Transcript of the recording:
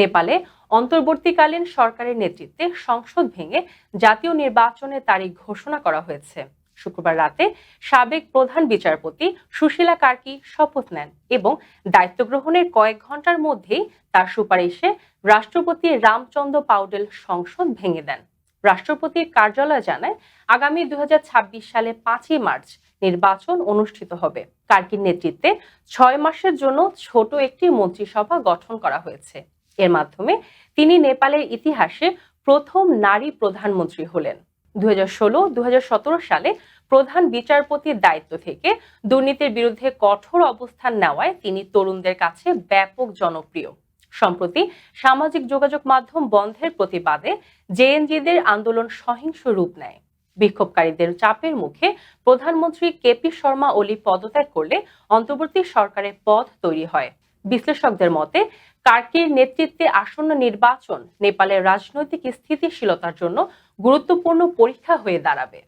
নেপালে অন্তর্বর্তীকালীন সরকারের নেতৃত্বে সংসদ ভেঙে জাতীয় নির্বাচনের তারিখ ঘোষণা করা হয়েছে। শুক্রবার রাতে সাবেক প্রধান বিচারপতি সুশীলা কার্কি শপথ নেন এবং দায়িত্ব গ্রহণের কয়েক ঘণ্টার মধ্যেই তার সুপারিশে রাষ্ট্রপতি রামচন্দ্র পাউডেল সংসদ ভেঙে দেন। রাষ্ট্রপতির কার্যালয় জানায়, আগামী দুই হাজার ছাব্বিশ সালে পাঁচই মার্চ নির্বাচন অনুষ্ঠিত হবে। কার্কির নেতৃত্বে ছয় মাসের জন্য ছোট একটি মন্ত্রিসভা গঠন করা হয়েছে। এর মাধ্যমে তিনি নেপালের ইতিহাসে প্রথম নারী প্রধানমন্ত্রী হলেন। দু হাজার সালে প্রধান বিচারপতির দায়িত্ব থেকে দুর্নীতির বিরুদ্ধে কঠোর অবস্থান নেওয়ায় তিনি তরুণদের কাছে ব্যাপক জনপ্রিয়। সম্প্রতি সামাজিক যোগাযোগ মাধ্যম বন্ধের প্রতিবাদে জেএনজিদের আন্দোলন সহিংস রূপ নেয়। বিক্ষোভকারীদের চাপের মুখে প্রধানমন্ত্রী কেপি শর্মা ওলি পদত্যাগ করলে অন্তর্বর্তী সরকারের পথ তৈরি হয়। বিশ্লেষকদের মতে কার্কির নেতৃত্বে আসন্ন নির্বাচন নেপালের রাজনৈতিক স্থিতিশীলতার জন্য গুরুত্বপূর্ণ পরীক্ষা হয়ে দাঁড়াবে।